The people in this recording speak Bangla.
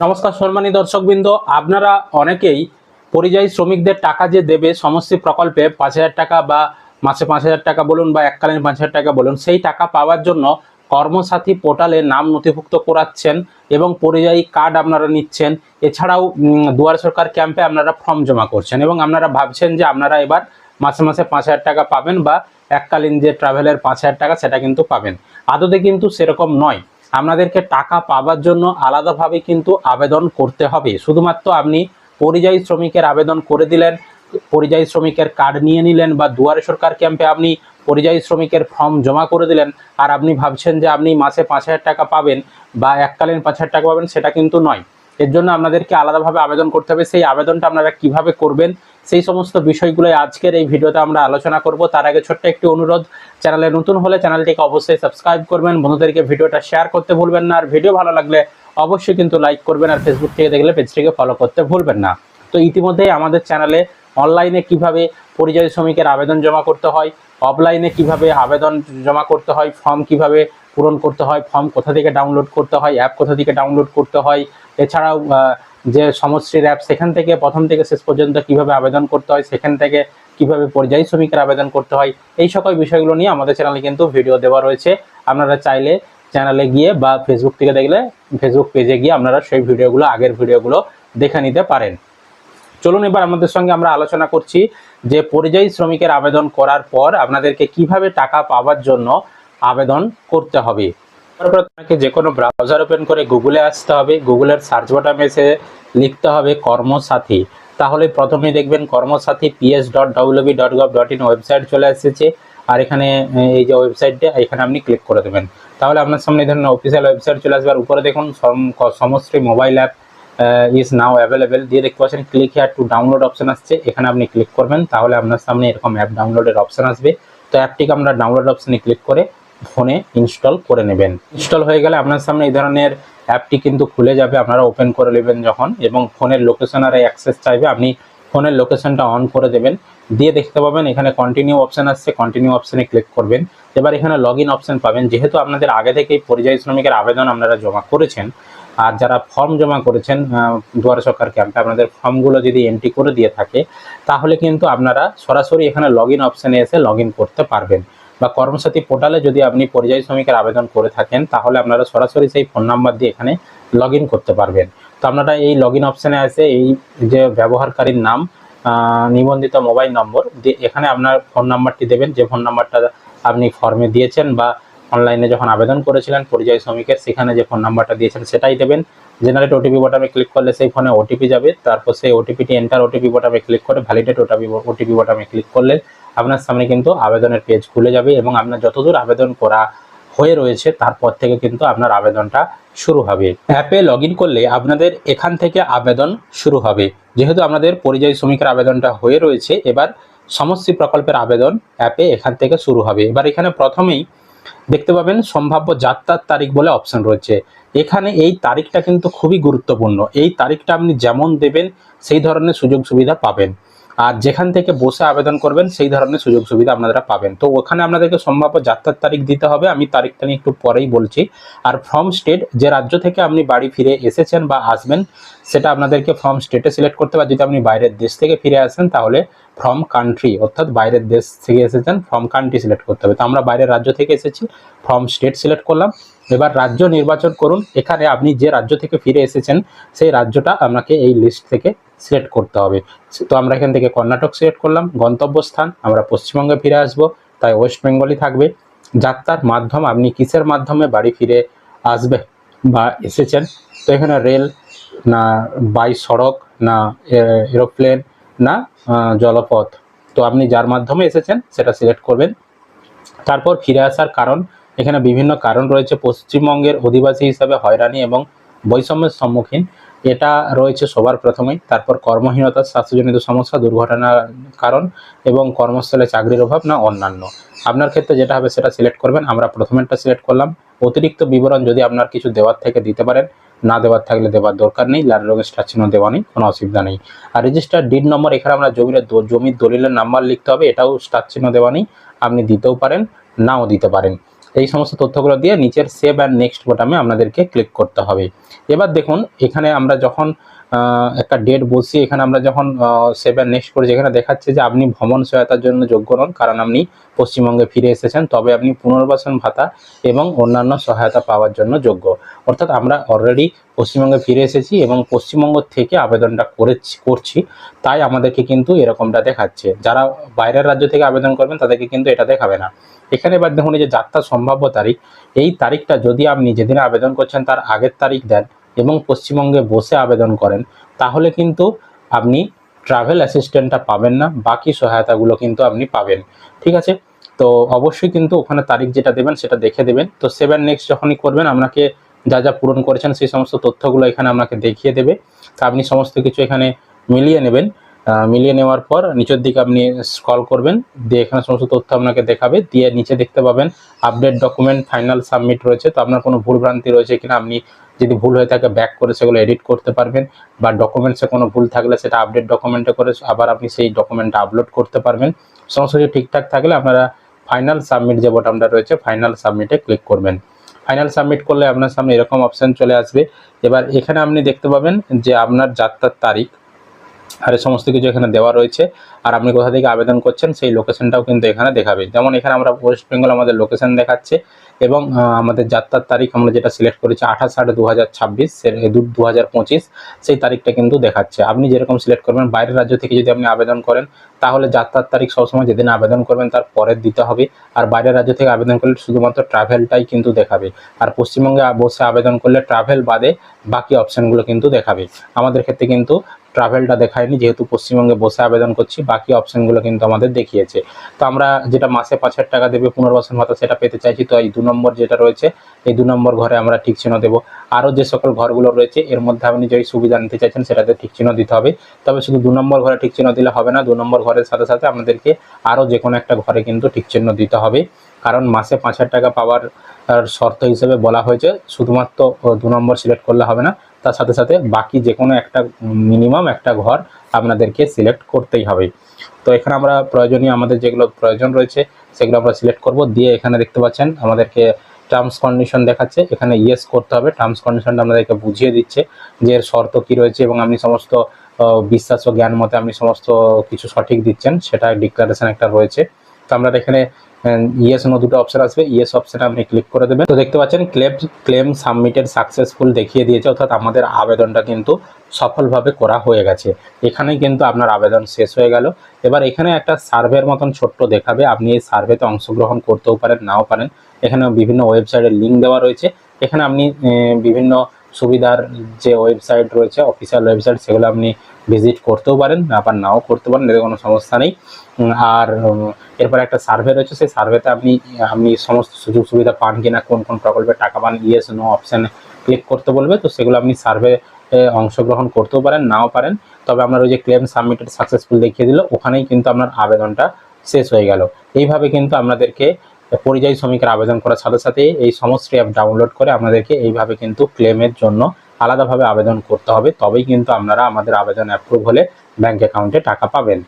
নমস্কার সম্মানী দর্শকবৃন্দ। আপনারা অনেকেই পরিযায়ী শ্রমিকদের টাকা যে দেবে সমস্ত প্রকল্পে পাঁচ হাজার টাকা বা মাসে পাঁচ হাজার টাকা বলুন বা এককালীন পাঁচ হাজার টাকা বলুন, সেই টাকা পাওয়ার জন্য কর্মসাথী পোর্টালে নাম নথিভুক্ত করাচ্ছেন এবং পরিযায়ী কার্ড আপনারা নিচ্ছেন। এছাড়াও দুয়ার সরকার ক্যাম্পে আপনারা ফর্ম জমা করছেন এবং আপনারা ভাবছেন যে আপনারা এবার মাসে মাসে পাঁচ হাজার টাকা পাবেন বা এককালীন যে ট্রাভেলের পাঁচ হাজার টাকা সেটা কিন্তু পাবেন। আদতে কিন্তু সেরকম নয়। আপনাদেরকে টাকা পাওয়ার জন্য আলাদাভাবে কিন্তু আবেদন করতে হবে। শুধুমাত্র আপনি পরিযায়ী শ্রমিকের আবেদন করে দিলেন, পরিযায়ী শ্রমিকের কার্ড নিয়ে নিলেন বা দুয়ারে সরকার ক্যাম্পে আপনি পরিযায়ী শ্রমিকের ফর্ম জমা করে দিলেন আর আপনি ভাবছেন যে আপনি মাসে পাঁচ হাজার টাকা পাবেন বা এককালীন পাঁচ হাজার টাকা পাবেন, সেটা কিন্তু নয়। এর জন্য আপনাদেরকে আলাদাভাবে আবেদন করতে হবে। সেই আবেদনটা আপনারা কীভাবে করবেন, সেই সমস্ত বিষয়গুলো আজকের এই ভিডিওতে আমরা আলোচনা করব। তার আগে ছোট্ট একটি অনুরোধ, চ্যানেলে নতুন হলে চ্যানেলটিকে অবশ্যই সাবস্ক্রাইব করবেন। বন্ধুদেরকে ভিডিওটা শেয়ার করতে ভুলবেন না। আর ভিডিও ভালো লাগলে অবশ্যই কিন্তু লাইক করবেন আর ফেসবুক থেকে দেখলে পেজটিকে ফলো করতে ভুলবেন না। তো ইতিমধ্যেই আমাদের চ্যানেলে অনলাইনে কীভাবে পরিযায়ী শ্রমিকের আবেদন জমা করতে হয় অফলাইনে কীভাবে আবেদন জমা করতে হয় ফর্ম কীভাবে পূরণ করতে হয় ফর্ম কোথা থেকে ডাউনলোড করতে হয় অ্যাপ কোথা থেকে ডাউনলোড করতে হয়। এছাড়াও যে সমশ্রীর অ্যাপ সেখান থেকে প্রথম থেকে শেষ পর্যন্ত কীভাবে আবেদন করতে হয়, সেখান থেকে কীভাবে পরিযায়ী শ্রমিকের আবেদন করতে হয়, এই সকল বিষয়গুলো নিয়ে আমাদের চ্যানেলে কিন্তু ভিডিও দেওয়া রয়েছে। আপনারা চাইলে চ্যানেলে গিয়ে বা ফেসবুক থেকে দেখলে ফেসবুক পেজে গিয়ে আপনারা সেই ভিডিওগুলো আগের ভিডিওগুলো দেখে নিতে পারেন। চলুন এবার আমাদের সঙ্গে আমরা আলোচনা করছি যে পরিযায়ী শ্রমিকের আবেদন করার পর আপনাদেরকে কীভাবে টাকা পাওয়ার জন্য আবেদন করতে হবে। তারপর আপনাকে যে কোনো ব্রাউজার ওপেন করে গুগলে আসতে হবে। গুগলের সার্চ বাটনে এসে লিখতে হবে কর্মসাথী। তাহলে প্রথমে দেখবেন Karmasathi PS dot WB dot gov dot in website চলে এসেছে। আর এখানে এই যে ওয়েবসাইটটা এখানে আপনি ক্লিক করে দেবেন। তাহলে আপনার সামনে এই ধরনের অফিসিয়াল ওয়েবসাইট চলে আসবে। আর উপরে দেখুন সম- ক- Samashree mobile app is now available দিয়ে দেখতে পাচ্ছেন click here to download option আসছে। এখানে আপনি ক্লিক করবেন। তাহলে আপনার সামনে এরকম অ্যাপ ডাউনলোডের অপশন আসবে। তো অ্যাপটিকে আমরা ডাউনলোড অপশনে ক্লিক করে ফোনে ইনস্টল করে নেবেন। ইনস্টল হয়ে গেলে আপনার সামনে এই ধরনের অ্যাপটি কিন্তু খুলে যাবে, আপনারা ওপেন করে নেবেন যখন এবং ফোনের লোকেশন আর অ্যাক্সেস চাইবে, আপনি ফোনের লোকেশনটা অন করে দেবেন। দিয়ে দেখতে পাবেন এখানে কন্টিনিউ অপশন আসছে কন্টিনিউ অপশানে ক্লিক করবেন। এবার এখানে লগ ইন অপশন পাবেন। যেহেতু আপনাদের আগে থেকেই পরিযায়ী শ্রমিকের আবেদন আপনারা জমা করেছেন, আর যারা ফর্ম জমা করেছেন দুয়ার সরকার ক্যাম্পে আপনাদের ফর্মগুলো যদি এন্ট্রি করে দিয়ে থাকে, তাহলে কিন্তু আপনারা সরাসরি এখানে লগ ইন অপশানে এসে লগ করতে পারবেন। বা কর্মসাথী পোর্টালে যদি আপনি পরিযায়ী শ্রমিকের আবেদন করে থাকেন, তাহলে আপনারা সরাসরি সেই ফোন নাম্বার দিয়ে এখানে লগ করতে পারবেন। তো আপনারা এই লগ ইন অপশানে এসে এই যে ব্যবহারকারীর নাম নিবন্ধিত মোবাইল নম্বর দিয়ে এখানে আপনার ফোন নাম্বারটি দেবেন। যে ফোন নাম্বারটা আপনি ফর্মে দিয়েছেন বা অনলাইনে যখন আবেদন করেছিলেন পরিযায়ী শ্রমিকের, সেখানে যে ফোন নাম্বারটা দিয়েছেন সেটাই দেবেন। জেনারেট ওটিপি বোটামে ক্লিক করলে সেই ফোনে ওটিপি যাবে। তারপর সেই ওটিপিটি এন্টার ওটিপি বোটামে ক্লিক করে ভ্যালিডেট ওটিপি ওটিপি বোটামে ক্লিক করলে আপনার সামনে কিন্তু আবেদনের পেজ খুলে যাবে এবং আপনার যতদূর আবেদন করা হয়ে রয়েছে, তারপর থেকে কিন্তু আপনার আবেদনটা শুরু হবে। অ্যাপে লগ করলে আপনাদের এখান থেকে আবেদন শুরু হবে। যেহেতু আপনাদের পরিযায়ী শ্রমিকের আবেদনটা হয়ে রয়েছে, এবার সমষ্টি প্রকল্পের আবেদন অ্যাপে এখান থেকে শুরু হবে। এবার এখানে প্রথমেই দেখতে পাবেন সম্ভাব্য যাত্রার তারিখ বলে অপশন রয়েছে। এখানে এই তারিখটা কিন্তু খুবই গুরুত্বপূর্ণ। এই তারিখটা আপনি যেমন দেবেন, সেই ধরনের সুযোগ সুবিধা পাবেন। আর যেখান থেকে বসে আবেদন করবেন, সেই ধরনের সুযোগ সুবিধা আপনারা পাবেন। তো ওখানে আপনাদেরকে সম্ভাব্য যাত্রার তারিখ দিতে হবে, আমি তারিখটা নিয়ে একটু পরেই বলছি। আর ফর্ম স্টেট যে রাজ্য থেকে আপনি বাড়ি ফিরে এসেছেন বা আসবেন, সেটা আপনাদেরকে ফর্ম স্টেটে সিলেক্ট করতে হবে। যদি আপনি বাইরের দেশ থেকে ফিরে আসেন, তাহলে ফ্রম কান্ট্রি অর্থাৎ বাইরের দেশ থেকে এসেছেন ফ্রম কান্ট্রি সিলেক্ট করতে হবে। তো আমরা বাইরের রাজ্য থেকে এসেছি ফ্রম স্টেট সিলেক্ট করলাম। এবার রাজ্য নির্বাচন করুন। এখানে আপনি যে রাজ্য থেকে ফিরে এসেছেন, সেই রাজ্যটা আপনাকে এই লিস্ট থেকে সিলেক্ট করতে হবে। তো আমরা এখান থেকে কর্ণাটক সিলেক্ট করলাম, গন্তব্যস্থান, আমরা পশ্চিমবঙ্গে ফিরে আসব, তাই ওয়েস্ট বেঙ্গলই থাকবে। যাত্রার মাধ্যম, আপনি কিসের মাধ্যমে বাড়ি ফিরে আসবে বা এসেছেন? তো এখানে রেল না বাই সড়ক না এরোপ্লেন না জলপথ। তো আপনি যার মাধ্যমে এসেছেন, সেটা সিলেক্ট করবেন। তারপর ফিরে আসার কারণ, এখানে বিভিন্ন কারণ রয়েছে। পশ্চিমবঙ্গের অধিবাসী হিসাবে হয়রানি এবং বৈষম্যের সম্মুখীন। এটা রয়েছে সবার প্রথমেই। তারপর কর্মহীনতা, স্বাস্থ্যজনিত সমস্যা, দুর্ঘটনার কারণ এবং কর্মস্থলে চাকরির অভাব না অন্যান্য। আপনার ক্ষেত্রে যেটা হবে সেটা সিলেক্ট করবেন। আমরা প্রথমেরটা সিলেক্ট করলাম। অতিরিক্ত বিবরণ যদি আপনার কিছু দেওয়ার থেকে দিতে পারেন, না দেওয়ার থাকলে দেওয়ার দরকার নেই। লাল রঙের স্টার চিহ্ন দেওয়া নেই, কোনো অসুবিধা নেই। আর রেজিস্টার ডিড নম্বর এখানে আমরা জমির জমির দলিলের নাম্বার লিখতে হবে। এটাও স্টার চিহ্ন দেওয়া নেই। আপনি দিতেও পারেন, নাও দিতে পারেন। এই সমস্ত তথ্যগুলো দিয়ে নিচের সেভ অ্যান্ড নেক্সট বোটামে আপনাদেরকে ক্লিক করতে হবে। এবার দেখুন, এখানে আমরা যখন একটা ডেট বসিয়ে এখানে আমরা যখন সেভেন নেক্সট করেছি, এখানে দেখাচ্ছে যে আপনি ভ্রমণ সহায়তার জন্য যোগ্য নন, কারণ আপনি পশ্চিমবঙ্গে ফিরে এসেছেন, তবে আপনি পুনর্বাসন ভাতা এবং অন্যান্য সহায়তা পাওয়ার জন্য যোগ্য। অর্থাৎ আমরা অলরেডি পশ্চিমবঙ্গে ফিরে এসেছি এবং পশ্চিমবঙ্গ থেকে আবেদনটা করেছি, করছি, তাই আমাদেরকে কিন্তু এরকমটা দেখাচ্ছে। যারা বাইরের রাজ্য থেকে আবেদন করবেন, তাদেরকে কিন্তু এটা দেখাবে না। এখানে এবার দেখুন যে যাত্রা সম্ভাব্য তারিখ, এই তারিখটা যদি আপনি যেদিনে আবেদন করছেন, তার আগের তারিখ দেন এবং পশ্চিমবঙ্গে বসে আবেদন করেন, তাহলে কিন্তু আপনি ট্রাভেল অ্যাসিস্ট্যান্টটা পাবেন না, বাকি সহায়তাগুলো কিন্তু আপনি পাবেন। ঠিক আছে? তো অবশ্যই কিন্তু ওখানে তারিখ যেটা দেবেন সেটা দেখে দেবেন। তো সেভেন নেক্সট যখনই করবেন, আপনাকে যা যা পূরণ করেছেন সেই সমস্ত তথ্যগুলো এখানে আপনাকে দেখিয়ে দেবে। তা আপনি সমস্ত কিছু এখানে মিলিয়ে নেবেন। মিলিয়ে নেওয়ার পর নিচের দিকে আপনি স্ক্রল করবেন, দিয়ে এখানে সমস্ত তথ্য আপনাকে দেখাবে, দিয়ে নিচে দেখতে পাবেন আপডেট ডকুমেন্ট ফাইনাল সাবমিট রয়েছে। তো আপনার কোনো ভুলভ্রান্তি রয়েছে কিনা, আপনি যদি ভুল হয়ে থাকে ব্যাক করে সেগুলো এডিট করতে পারবেন, বা ডকুমেন্টসে কোনো ভুল থাকলে সেটা আপডেট ডকুমেন্টে করে আবার আপনি সেই ডকুমেন্টটা আপলোড করতে পারবেন। সমস্ত কিছু ঠিকঠাক থাকলে আপনারা ফাইনাল সাবমিট যে বোতামটা রয়েছে ফাইনাল সাবমিটে ক্লিক করবেন। ফাইনাল সাবমিট করলে আপনার সামনে এরকম অপশান চলে আসবে। এবার এখানে আপনি দেখতে পাবেন যে আপনার যাত্রার তারিখ আর এই সমস্ত কিছু এখানে দেওয়া রয়েছে। আর আপনি কোথা থেকে আবেদন করছেন সেই লোকেশনটাও কিন্তু এখানে দেখাবে। যেমন এখানে আমরা ওয়েস্ট বেঙ্গল আমাদের লোকেশন দেখাচ্ছে এবং আমাদের যাত্রার তারিখ আমরা যেটা সিলেক্ট করেছি আঠাশ আট দু হাজার ছাব্বিশ দু হাজার পঁচিশ, সেই তারিখটা কিন্তু দেখাচ্ছে। আপনি যেরকম সিলেক্ট করবেন, বাইরের রাজ্য থেকে যদি আপনি আবেদন করেন, তাহলে যাত্রার তারিখ সবসময় যেদিন আবেদন করবেন তার পরের দিতে হবে। আর বাইরের রাজ্য থেকে আবেদন করলে শুধুমাত্র ট্রাভেলটাই কিন্তু দেখাবে। আর পশ্চিমবঙ্গে বসে আবেদন করলে ট্রাভেল বাদে বাকি অপশানগুলো কিন্তু দেখাবে। আমাদের ক্ষেত্রে কিন্তু ট্রাভেলটা দেখায়নি, যেহেতু পশ্চিমবঙ্গে বসে আবেদন করছি, বাকি অপশানগুলো কিন্তু আমাদের দেখিয়েছে। তো আমরা যেটা মাসে পাঁচ হাজার টাকা দেবে, পুনর্বাসন ভাতা সেটা পেতে চাইছি, তো এই দু নম্বর যেটা রয়েছে, এই দু নম্বর ঘরে আমরা ঠিক চিহ্ন দেবো। আরও যে সকল ঘরগুলো রয়েছে, এর মধ্যে আপনি যেই সুবিধা নিতে চাইছেন, সেটাতে ঠিক চিহ্ন দিতে হবে। তবে শুধু দু নম্বর ঘরে ঠিক চিহ্ন দিলে হবে না, দু নম্বর ঘরের সাথে সাথে আপনাদেরকে আরও যে কোনো একটা ঘরে কিন্তু ঠিক চিহ্ন দিতে হবে। কারণ মাসে পাঁচ হাজার টাকা পাওয়ার শর্ত হিসেবে বলা হয়েছে, শুধুমাত্র দু নম্বর সিলেক্ট করলে হবে না। তার সাথে সাথে বাকি যে কোনো একটা মিনিমাম একটা ঘর আপনাদেরকে সিলেক্ট করতেই হবে। তো এখানে আমরা প্রয়োজনীয় আমাদের যেগুলো প্রয়োজন রয়েছে, সেগুলো আমরা সিলেক্ট করব। দিয়ে এখানে দেখতে পাচ্ছেন, আমাদেরকে টার্মস কন্ডিশন দেখাচ্ছে। এখানে ইয়েস করতে হবে। টার্মস কন্ডিশনটা আমাদেরকে বুঝিয়ে দিচ্ছে যে এর শর্ত কী রয়েছে এবং আপনি সমস্ত বিশ্বাস ও জ্ঞান মতে আপনি সমস্ত কিছু সঠিক দিচ্ছেন, সেটা ডিক্লারেশন একটা রয়েছে। তো আমরা এখানে ইয়েস নো দুটো অপশন আসবে। ইয়েস অপশানে আপনি ক্লিক করে দেবেন। তো দেখতে পাচ্ছেন ক্লেম ক্লেম সাবমিটেড সাকসেসফুল দেখিয়ে দিয়েছে। অর্থাৎ আমাদের আবেদনটা কিন্তু সফলভাবে করা হয়ে গেছে। এখানেই কিন্তু আপনার আবেদন শেষ হয়ে গেল। এবার এখানে একটা সার্ভের মতন ছোট্ট দেখাবে। আপনি এই সার্ভেতে অংশগ্রহণ করতেও পারেন, নাও পারেন। এখানে বিভিন্ন ওয়েবসাইটের লিঙ্ক দেওয়া রয়েছে। এখানে আপনি বিভিন্ন সুবিধার যে ওয়েবসাইট রয়েছে অফিসিয়াল ওয়েবসাইট সেগুলো আপনি ভিজিট করতেও পারেন, আবার নাও করতে পারেন, এতে কোনো সমস্যা নেই। আর এরপর একটা সার্ভে রয়েছে, সেই সার্ভেতে আপনি আপনি সমস্ত সুযোগ সুবিধা পান কিনা, কোন কোন প্রকল্পে টাকা পান ইয়েস নো অপশানে ক্লিক করতে বলবে, তো সেগুলো আপনি সার্ভে অংশগ্রহণ করতেও পারেন, নাও পারেন। তবে আপনার ওই যে ক্লেম সাবমিটেড সাকসেসফুল দেখিয়ে দিল, ওখানেই কিন্তু আপনার আবেদনটা শেষ হয়ে গেল। এইভাবে কিন্তু আপনাদেরকে পরিযায়ী শ্রমিকের আবেদন করার সাথে সাথে এই সমস্ত অ্যাপ ডাউনলোড করে আপনাদেরকে এইভাবে কিন্তু ক্লেমের জন্য আলাদাভাবে আবেদন করতে হবে। তবেই কিন্তু আপনারা আমাদের আবেদন অ্যাপ্রুভ হলে ব্যাঙ্ক অ্যাকাউন্টে টাকা পাবেন।